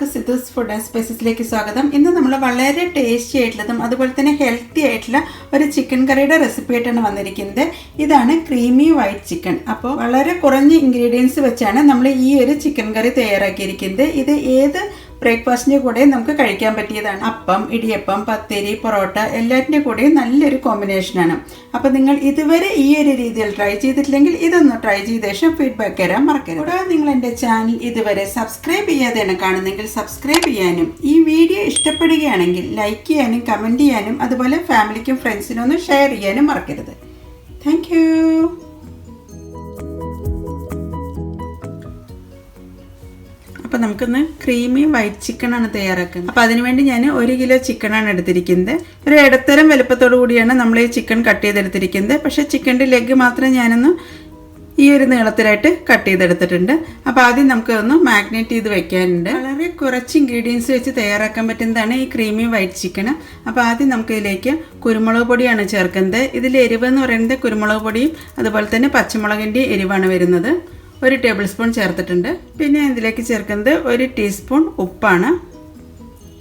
എല്ലാവർക്കും Sidhu's food and സ്പൈസസിലേക്ക് സ്വാഗതം. ഇന്ന് നമ്മൾ വളരെ ടേസ്റ്റി ആയിട്ടുള്ളതും അതുപോലെ തന്നെ ഹെൽത്തി ആയിട്ടുള്ള ഒരു ചിക്കൻ കറിയുടെ റെസിപ്പി ആയിട്ടാണ് വന്നിരിക്കുന്നത്. ഇതാണ് ക്രീമി വൈറ്റ് ചിക്കൻ അപ്പോൾ വളരെ കുറഞ്ഞ ഇൻഗ്രീഡിയൻസ് വെച്ചാണ് നമ്മൾ ഈ ഒരു ചിക്കൻ കറി തയ്യാറാക്കിയിരിക്കുന്നത്. ഇത് ഏത് ബ്രേക്ക്ഫാസ്റ്റിന്റെ കൂടെ നമുക്ക് കഴിക്കാൻ പറ്റിയതാണ്. അപ്പം ഇടിയപ്പം പത്തിരി പൊറോട്ട എല്ലാറ്റിന്റെ കൂടെയും നല്ലൊരു കോമ്പിനേഷനാണ് അപ്പോൾ നിങ്ങൾ ഇതുവരെ ഈ ഒരു രീതിയിൽ ട്രൈ ചെയ്തിട്ടില്ലെങ്കിൽ ഇതൊന്ന് ട്രൈ ചെയ്ത ശേഷം ഫീഡ്ബാക്ക് തരാൻ മറക്കരുത്. കൂടാതെ നിങ്ങൾ എന്റെ ചാനൽ ഇതുവരെ സബ്സ്ക്രൈബ് ചെയ്യാതെയാണ് കാണുന്നെങ്കിൽ സബ്സ്ക്രൈബ് ചെയ്യാനും ഈ വീഡിയോ ഇഷ്ടപ്പെടുകയാണെങ്കിൽ ലൈക്ക് ചെയ്യാനും കമന്റ് ചെയ്യാനും അതുപോലെ ഫാമിലിക്കും ഫ്രണ്ട്സിനും ഒന്ന് ഷെയർ ചെയ്യാനും മറക്കരുത്. താങ്ക് അപ്പോൾ നമുക്കൊന്ന് ക്രീമി വൈറ്റ് ചിക്കൻ ആണ് തയ്യാറാക്കുന്നത്. അപ്പോൾ അതിനുവേണ്ടി ഞാൻ ഒരു കിലോ ചിക്കനാണ് എടുത്തിരിക്കുന്നത്. ഒരു ഇടത്തരം വലുപ്പത്തോടു കൂടിയാണ് നമ്മൾ ഈ ചിക്കൻ കട്ട് ചെയ്തെടുത്തിരിക്കുന്നത്. പക്ഷേ ചിക്കന്റെ ലെഗ് മാത്രം ഞാനൊന്ന് ഈ ഒരു നീളത്തിലായിട്ട് കട്ട് ചെയ്തെടുത്തിട്ടുണ്ട്. അപ്പോൾ ആദ്യം നമുക്ക് ഒന്ന് മാഗ്നേറ്റ് ചെയ്ത് വെക്കാനുണ്ട്. വളരെ കുറച്ച് ഇൻഗ്രീഡിയൻസ് വെച്ച് തയ്യാറാക്കാൻ പറ്റുന്നതാണ് ഈ ക്രീമി വൈറ്റ് ചിക്കൻ അപ്പോൾ ആദ്യം നമുക്ക് ഇതിലേക്ക് കുരുമുളക് പൊടിയാണ് ചേർക്കുന്നത്. ഇതിൽ എരിവ് എന്ന് പറയുന്നത് കുരുമുളക് പൊടിയും അതുപോലെ തന്നെ പച്ചമുളകിന്റെ എരിവാണ് വരുന്നത്. ഒരു ടേബിൾ സ്പൂൺ ചേർത്തിട്ടുണ്ട്. പിന്നെ ഇതിലേക്ക് ചേർക്കുന്നത് ഒരു ടീസ്പൂൺ ഉപ്പാണ്.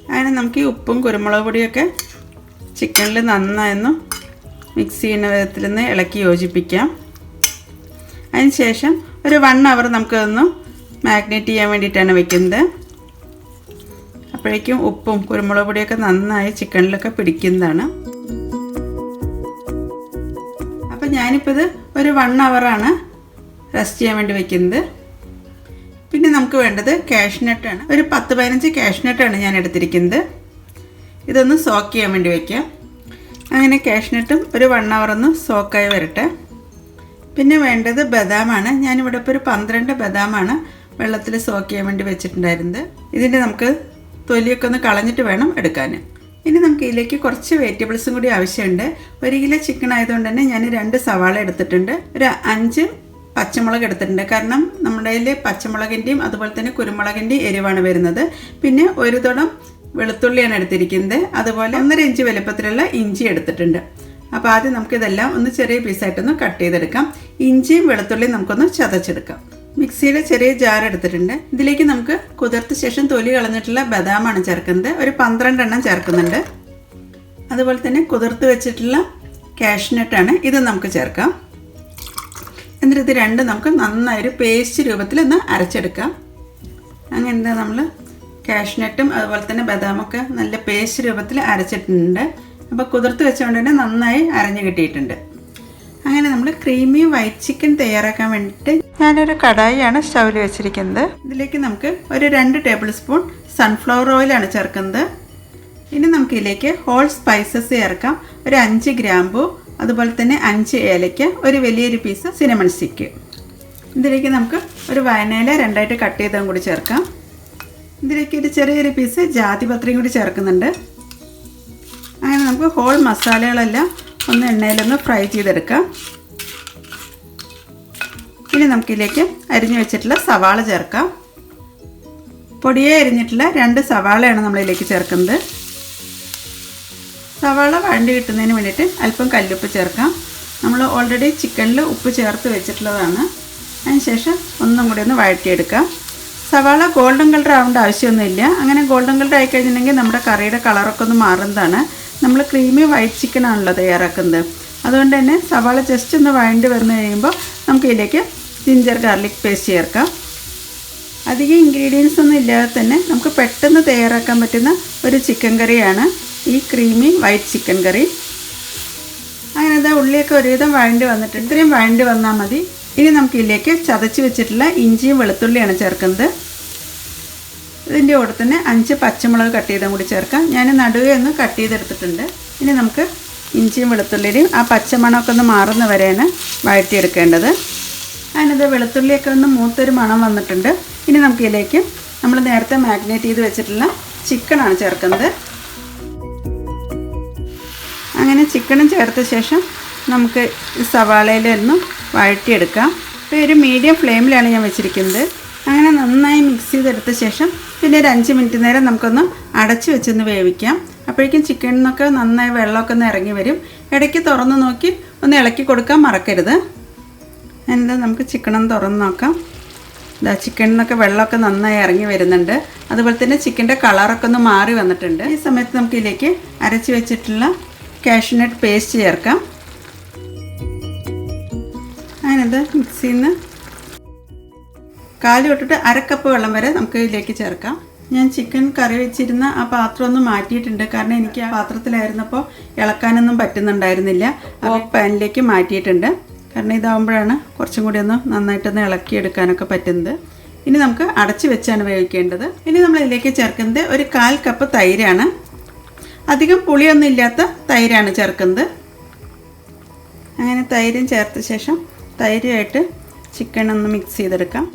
അങ്ങനെ നമുക്ക് ഈ ഉപ്പും കുരുമുളക് പൊടിയൊക്കെ ചിക്കനിൽ നന്നായൊന്ന് മിക്സ് ചെയ്യുന്ന വിധത്തിൽ നിന്ന് ഇളക്കി യോജിപ്പിക്കാം. അതിന് ശേഷം ഒരു വൺ അവർ നമുക്കതൊന്ന് മാഗ്നേറ്റ് ചെയ്യാൻ വേണ്ടിയിട്ടാണ് വെക്കുന്നത്. അപ്പോഴേക്കും ഉപ്പും കുരുമുളക് പൊടിയൊക്കെ നന്നായി ചിക്കനിലൊക്കെ പിടിക്കുന്നതാണ്. അപ്പം ഞാനിപ്പോൾ ഇത് ഒരു വൺ അവറാണ് റെസ്റ്റ് ചെയ്യാൻ വേണ്ടി വെക്കുന്നത്. പിന്നെ നമുക്ക് വേണ്ടത് കാഷ്നട്ടാണ് ഒരു പത്ത് പതിനഞ്ച് കാഷ്നട്ടാണ് ഞാൻ എടുത്തിരിക്കുന്നത്. ഇതൊന്ന് സോക്ക് ചെയ്യാൻ വേണ്ടി വയ്ക്കാം അങ്ങനെ കാഷ്നട്ടും ഒരു വൺ അവർ ഒന്ന് സോക്കായി വരട്ടെ. പിന്നെ വേണ്ടത് ബദാമാണ് ഞാനിവിടെ ഇപ്പോൾ ഒരു പന്ത്രണ്ട് ബദാമാണ് വെള്ളത്തിൽ സോക്ക് ചെയ്യാൻ വേണ്ടി വെച്ചിട്ടുണ്ടായിരുന്നത്. ഇതിന്റെ നമുക്ക് തൊലിയൊക്കെ ഒന്ന് കളഞ്ഞിട്ട് വേണം എടുക്കാൻ. ഇനി നമുക്ക് ഇതിലേക്ക് കുറച്ച് വെജിറ്റബിൾസും കൂടി ആവശ്യമുണ്ട്. ഒരു കിലോ ചിക്കൻ ആയതുകൊണ്ട് തന്നെ ഞാൻ രണ്ട് സവാള എടുത്തിട്ടുണ്ട്. ഒരു അഞ്ച് പച്ചമുളക് എടുത്തിട്ടുണ്ട്. കാരണം നമ്മുടെ പച്ചമുളകിന്റെയും അതുപോലെ തന്നെ കുരുമുളകിന്റെയും എരിവാണ് വരുന്നത്. പിന്നെ ഒരു തുടം വെളുത്തുള്ളിയാണ് എടുത്തിരിക്കുന്നത്. അതുപോലെ ഒന്നര ഇഞ്ച് വലുപ്പത്തിലുള്ള ഇഞ്ചി എടുത്തിട്ടുണ്ട്. അപ്പോൾ ആദ്യം നമുക്കിതെല്ലാം ഒന്ന് ചെറിയ പീസായിട്ടൊന്ന് കട്ട് ചെയ്തെടുക്കാം. ഇഞ്ചിയും വെളുത്തുള്ളിയും നമുക്കൊന്ന് ചതച്ചെടുക്കാം. മിക്സിയുടെ ചെറിയ ജാർ എടുത്തിട്ടുണ്ട്. ഇതിലേക്ക് നമുക്ക് കുതിർത്ത ശേഷം തൊലി കളഞ്ഞിട്ടുള്ള ബദാമാണ് ചേർക്കുന്നത്. ഒരു പന്ത്രണ്ടെണ്ണം ചേർക്കുന്നുണ്ട്. അതുപോലെ തന്നെ കുതിർത്ത് വെച്ചിട്ടുള്ള കാഷ്നട്ടാണ് ഇത് നമുക്ക് ചേർക്കാം. എന്നിട്ട് ഇത് രണ്ടും നമുക്ക് നന്നായൊരു പേസ്റ്റ് രൂപത്തിൽ ഒന്ന് അരച്ചെടുക്കാം. അങ്ങനെ എന്താ നമ്മൾ കാഷ്നട്ടും അതുപോലെ തന്നെ ബദാമൊക്കെ നല്ല പേസ്റ്റ് രൂപത്തിൽ അരച്ചിട്ടുണ്ട്. അപ്പോൾ കുതിർത്ത് വെച്ചുകൊണ്ട് തന്നെ നന്നായി അരഞ്ഞു കിട്ടിയിട്ടുണ്ട്. അങ്ങനെ നമ്മൾ ക്രീമി വൈറ്റ് ചിക്കൻ തയ്യാറാക്കാൻ വേണ്ടിയിട്ട് ഞാനൊരു കടായിയാണ് സ്റ്റൗവിൽ വെച്ചിരിക്കുന്നത്. ഇതിലേക്ക് നമുക്ക് ഒരു രണ്ട് ടേബിൾ സ്പൂൺ സൺഫ്ലവർ ഓയിലാണ് ചേർക്കുന്നത്. ഇനി നമുക്ക് ഇതിലേക്ക് ഹോൾ സ്പൈസസ് ചേർക്കാം. ഒരു അഞ്ച് ഗ്രാമ്പു അതുപോലെ തന്നെ അഞ്ച് ഏലയ്ക്ക ഒരു വലിയൊരു പീസ് സിനമൺ സ്റ്റിക്ക് ഇതിലേക്ക് നമുക്ക് ഒരു വയനയില രണ്ടായിട്ട് കട്ട് ചെയ്തതും കൂടി ചേർക്കാം. ഇതിലേക്ക് ഒരു ചെറിയൊരു പീസ് ജാതിപത്രിയും കൂടി ചേർക്കുന്നുണ്ട്. അങ്ങനെ നമുക്ക് ഹോൾ മസാലകളെല്ലാം ഒന്ന് എണ്ണയിലൊന്ന് ഫ്രൈ ചെയ്തെടുക്കാം. ഇനി നമുക്കിതിലേക്ക് അരിഞ്ഞു വെച്ചിട്ടുള്ള സവാള ചേർക്കാം. പൊടിയെ അരിഞ്ഞിട്ടുള്ള രണ്ട് സവാളയാണ് നമ്മളിതിലേക്ക് ചേർക്കുന്നത്. സവാള വഴണ്ടി കിട്ടുന്നതിന് വേണ്ടിയിട്ട് അല്പം കല്ലുപ്പ് ചേർക്കാം. നമ്മൾ ഓൾറെഡി ചിക്കനിൽ ഉപ്പ് ചേർത്ത് വെച്ചിട്ടുള്ളതാണ്. അതിനുശേഷം ഒന്നും കൂടി ഒന്ന് വഴറ്റിയെടുക്കാം. സവാള ഗോൾഡൻ കളർ ആവേണ്ട ആവശ്യമൊന്നുമില്ല. അങ്ങനെ ഗോൾഡൻ കളർ ആയി കഴിഞ്ഞിട്ടുണ്ടെങ്കിൽ നമ്മുടെ കറിയുടെ കളറൊക്കെ ഒന്ന് മാറുന്നതാണ്. നമ്മൾ ക്രീമി വൈറ്റ് ചിക്കൻ ആണല്ലോ തയ്യാറാക്കുന്നത്. അതുകൊണ്ട് തന്നെ സവാള ജസ്റ്റ് ഒന്ന് വഴണ്ടി വന്നു കഴിയുമ്പോൾ നമുക്ക് ഇതിലേക്ക് ജിഞ്ചർ ഗാർലിക് പേസ്റ്റ് ചേർക്കാം. അധികം ഇൻഗ്രീഡിയൻസ് ഒന്നും ഇല്ലാതെ തന്നെ നമുക്ക് പെട്ടെന്ന് തയ്യാറാക്കാൻ പറ്റുന്ന ഒരു ചിക്കൻ കറിയാണ്. ഈ ക്രീമി വൈറ്റ് ചിക്കൻ കറി അങ്ങനെ ഇതാ ഉള്ളിയൊക്കെ ഒരുവിധം വഴണ്ടി വന്നിട്ട് ഇത്രയും വഴണ്ടി വന്നാൽ മതി. ഇനി നമുക്ക് ഇതിലേക്ക് ചതച്ച് വെച്ചിട്ടുള്ള ഇഞ്ചിയും വെളുത്തുള്ളിയാണ് ചേർക്കുന്നത്. ഇതിന്റെ കൂടെ തന്നെ അഞ്ച് പച്ചമുളക് കട്ട് ചെയ്തും കൂടി ചേർക്കാം. ഞാൻ നടുവേ ഒന്ന് കട്ട് ചെയ്തെടുത്തിട്ടുണ്ട്. ഇനി നമുക്ക് ഇഞ്ചിയും വെളുത്തുള്ളിയുടെയും ആ പച്ചമണമൊക്കെ ഒന്ന് മാറുന്ന വരെയാണ് വഴറ്റിയെടുക്കേണ്ടത്. അതിനത് വെളുത്തുള്ളിയൊക്കെ ഒന്ന് മൂത്തൊരു മണം വന്നിട്ടുണ്ട്. ഇനി നമുക്ക് ഇതിലേക്ക് നമ്മൾ നേരത്തെ മാഗ്നേറ്റ് ചെയ്ത് വെച്ചിട്ടുള്ള ചിക്കനാണ് ചേർക്കുന്നത്. അങ്ങനെ ചിക്കനും ചേർത്ത ശേഷം നമുക്ക് സവാളയിലൊന്ന് വഴറ്റിയെടുക്കാം. ഇപ്പോൾ ഒരു മീഡിയം ഫ്ലെയിമിലാണ് ഞാൻ വെച്ചിരിക്കുന്നത്. അങ്ങനെ നന്നായി മിക്സ് ചെയ്തെടുത്ത ശേഷം പിന്നെ ഒരു അഞ്ച് മിനിറ്റ് നേരം നമുക്കൊന്ന് അടച്ച് വെച്ചൊന്ന് വേവിക്കാം. അപ്പോഴേക്കും ചിക്കനിൽ നന്നായി വെള്ളമൊക്കെ ഒന്ന് ഇറങ്ങി വരും. ഇടയ്ക്ക് തുറന്ന് നോക്കി ഒന്ന് ഇളക്കി കൊടുക്കാൻ മറക്കരുത്. എന്താ നമുക്ക് ചിക്കനൊന്ന് തുറന്ന് നോക്കാം. ഇതാ ചിക്കനിൽ നിന്നൊക്കെ വെള്ളമൊക്കെ നന്നായി ഇറങ്ങി വരുന്നുണ്ട്. അതുപോലെ തന്നെ ചിക്കന്റെ കളറൊക്കെ ഒന്ന് മാറി വന്നിട്ടുണ്ട്. ഈ സമയത്ത് നമുക്ക് ഇതിലേക്ക് അരച്ച് വെച്ചിട്ടുള്ള കാഷ്നട്ട് പേസ്റ്റ് ചേർക്കാം. അങ്ങനത് മിക്സിയിൽ നിന്ന് കാൽ തൊട്ടിട്ട് അരക്കപ്പ് വെള്ളം വരെ നമുക്ക് ഇതിലേക്ക് ചേർക്കാം. ഞാൻ ചിക്കൻ കറി വെച്ചിരുന്ന ആ പാത്രം ഒന്ന് മാറ്റിയിട്ടുണ്ട്. കാരണം എനിക്ക് ആ പാത്രത്തിലായിരുന്നപ്പോൾ ഇളക്കാനൊന്നും പറ്റുന്നുണ്ടായിരുന്നില്ല. അപ്പോൾ പാനിലേക്ക് മാറ്റിയിട്ടുണ്ട്. കാരണം ഇതാകുമ്പോഴാണ് കുറച്ചും കൂടി ഒന്ന് നന്നായിട്ടൊന്ന് ഇളക്കിയെടുക്കാനൊക്കെ പറ്റുന്നത്. ഇനി നമുക്ക് അടച്ച് വെച്ചാണ് വേവിക്കേണ്ടത്. ഇനി നമ്മൾ ഇതിലേക്ക് ചേർക്കുന്നത് ഒരു കാൽ കപ്പ് തൈരാണ്. അധികം പുളിയൊന്നും ഇല്ലാത്ത തൈരാണ് ചേർക്കുന്നത്. അങ്ങനെ തൈരും ചേർത്ത ശേഷം തൈരുമായിട്ട് ചിക്കൻ ഒന്ന് മിക്സ് ചെയ്തെടുക്കാം.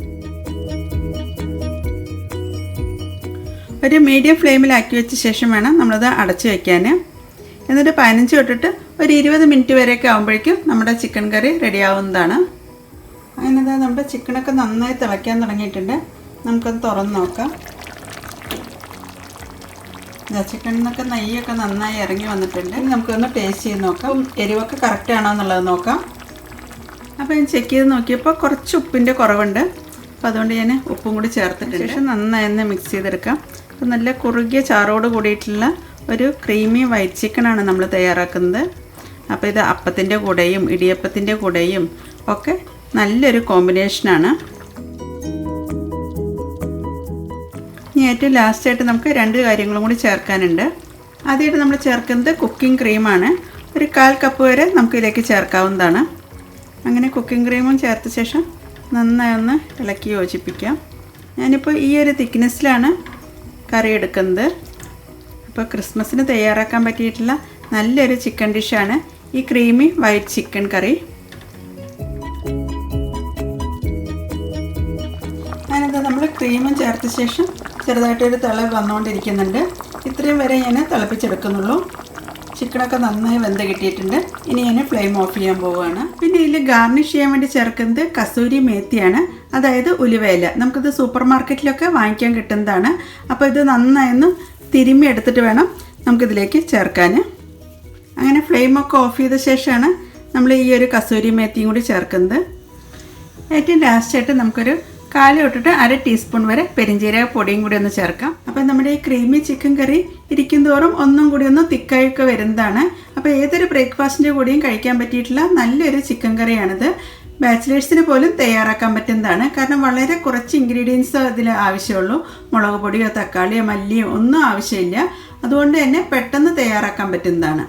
ഒരു മീഡിയം ഫ്ലെയിമിലാക്കി വെച്ച ശേഷം വേണം നമ്മളത് അടച്ചു വയ്ക്കാൻ എന്നിട്ട് പതിനഞ്ച് തൊട്ടിട്ട് ഒരു ഇരുപത് മിനിറ്റ് വരെയൊക്കെ ആകുമ്പോഴേക്കും നമ്മുടെ ചിക്കൻ കറി റെഡി ആവുന്നതാണ്. അങ്ങനെ നമ്മുടെ ചിക്കനൊക്കെ നന്നായി തിളയ്ക്കാൻ തുടങ്ങിയിട്ടുണ്ട്. നമുക്കത് തുറന്ന് നോക്കാം. ചിക്കനിൽ നിന്നൊക്കെ നെയ്യൊക്കെ നന്നായി ഇറങ്ങി വന്നിട്ടുണ്ട്. നമുക്കൊന്ന് ടേസ്റ്റ് ചെയ്ത് നോക്കാം. എരിവൊക്കെ കറക്റ്റ് ആണോ എന്നുള്ളത് നോക്കാം. അപ്പോൾ ഞാൻ ചെക്ക് ചെയ്ത് നോക്കിയപ്പോൾ കുറച്ച് ഉപ്പിന്റെ കുറവുണ്ട്. അപ്പോൾ അതുകൊണ്ട് ഞാൻ ഉപ്പും കൂടി ചേർത്തിട്ടുണ്ട്. ശേഷം നന്നായി ഒന്ന് മിക്സ് ചെയ്തെടുക്കാം. അപ്പോൾ നല്ല കുറുകിയ ചാറോട് കൂടിയിട്ടുള്ള ഒരു ക്രീമി വൈറ്റ് ചിക്കനാണ് നമ്മൾ തയ്യാറാക്കുന്നത്. അപ്പോൾ ഇത് അപ്പത്തിന്റെ കൂടെയും ഇടിയപ്പത്തിന്റെ കൂടെയും ഒക്കെ നല്ലൊരു കോമ്പിനേഷനാണ് ഏറ്റവും ലാസ്റ്റായിട്ട് നമുക്ക് രണ്ട് കാര്യങ്ങളും കൂടി ചേർക്കാനുണ്ട്. ആദ്യമായിട്ട് നമ്മൾ ചേർക്കുന്നത് കുക്കിംഗ് ക്രീമാണ് ഒരു കാൽ കപ്പ് വരെ നമുക്ക് ഇതിലേക്ക് ചേർക്കാവുന്നതാണ്. അങ്ങനെ കുക്കിംഗ് ക്രീമും ചേർത്ത ശേഷം നന്നായി ഒന്ന് ഇളക്കി യോജിപ്പിക്കാം. ഞാനിപ്പോൾ ഈ ഒരു തിക്നെസ്സിലാണ് കറി എടുക്കുന്നത്. അപ്പോൾ ക്രിസ്മസിന് തയ്യാറാക്കാൻ പറ്റിയിട്ടുള്ള നല്ലൊരു ചിക്കൻ ഡിഷാണ് ഈ ക്രീമി വൈറ്റ് ചിക്കൻ കറി. ചേർത്ത ശേഷം ചെറുതായിട്ടൊരു തിള വന്നുകൊണ്ടിരിക്കുന്നുണ്ട് ഇത്രയും വരെ ഞാൻ തിളപ്പിച്ചെടുക്കുന്നുള്ളൂ. ചിക്കനൊക്കെ നന്നായി വെന്ത് കിട്ടിയിട്ടുണ്ട്. ഇനി ഞാൻ ഫ്ലെയിം ഓഫ് ചെയ്യാൻ പോവുകയാണ്. പിന്നെ ഇതിൽ ഗാർണിഷ് ചെയ്യാൻ വേണ്ടി ചേർക്കുന്നത് കസൂരി മേത്തിയാണ്. അതായത് ഉലുവയില. നമുക്കിത് സൂപ്പർ മാർക്കറ്റിലൊക്കെ വാങ്ങിക്കാൻ കിട്ടുന്നതാണ്. അപ്പോൾ ഇത് നന്നായി ഒന്ന് തിരുമ്മി എടുത്തിട്ട് വേണം നമുക്കിതിലേക്ക് ചേർക്കാൻ അങ്ങനെ ഫ്ലെയിമൊക്കെ ഓഫ് ചെയ്ത ശേഷമാണ് നമ്മൾ ഈ ഒരു കസൂരി മേത്തിയും കൂടി ചേർക്കുന്നത്. ഏറ്റവും ലാസ്റ്റായിട്ട് നമുക്കൊരു കാൽ തൊട്ടിട്ട് അര ടീസ്പൂൺ വരെ പെരിഞ്ചീരക പൊടിയും കൂടി ഒന്ന് ചേർക്കാം. അപ്പം നമ്മുടെ ഈ ക്രീമി ചിക്കൻ കറി ഇരിക്കും തോറും ഒന്നും കൂടി ഒന്ന് തിക്കായൊക്കെ വരുന്നതാണ്. അപ്പോൾ ഏതൊരു ബ്രേക്ക്ഫാസ്റ്റിന്റെ കൂടിയും കഴിക്കാൻ പറ്റിയിട്ടുള്ള നല്ലൊരു ചിക്കൻ കറിയാണിത് ബാച്ചിലേഴ്സിന് പോലും തയ്യാറാക്കാൻ പറ്റുന്നതാണ്. കാരണം വളരെ കുറച്ച് ഇൻഗ്രീഡിയൻസ് ഇതിൽ ആവശ്യമുള്ളൂ. മുളക് പൊടിയോ തക്കാളിയോ മല്ലിയോ ഒന്നും ആവശ്യമില്ല. അതുകൊണ്ട് തന്നെ പെട്ടെന്ന് തയ്യാറാക്കാൻ പറ്റുന്നതാണ്.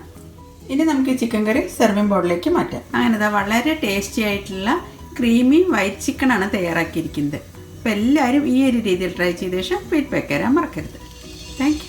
ഇനി നമുക്ക് ഈ ചിക്കൻ കറി സെർവിങ് ബോർഡിലേക്ക് മാറ്റാം. അങ്ങനെ വളരെ ടേസ്റ്റി ആയിട്ടുള്ള ക്രീമി വൈറ്റ് ചിക്കനാണ് തയ്യാറാക്കിയിരിക്കുന്നത്. അപ്പോൾ എല്ലാവരും ഈ ഒരു രീതിയിൽ ട്രൈ ചെയ്ത ശേഷം ഫീഡ്ബാക്ക് തരാൻ മറക്കരുത്. താങ്ക്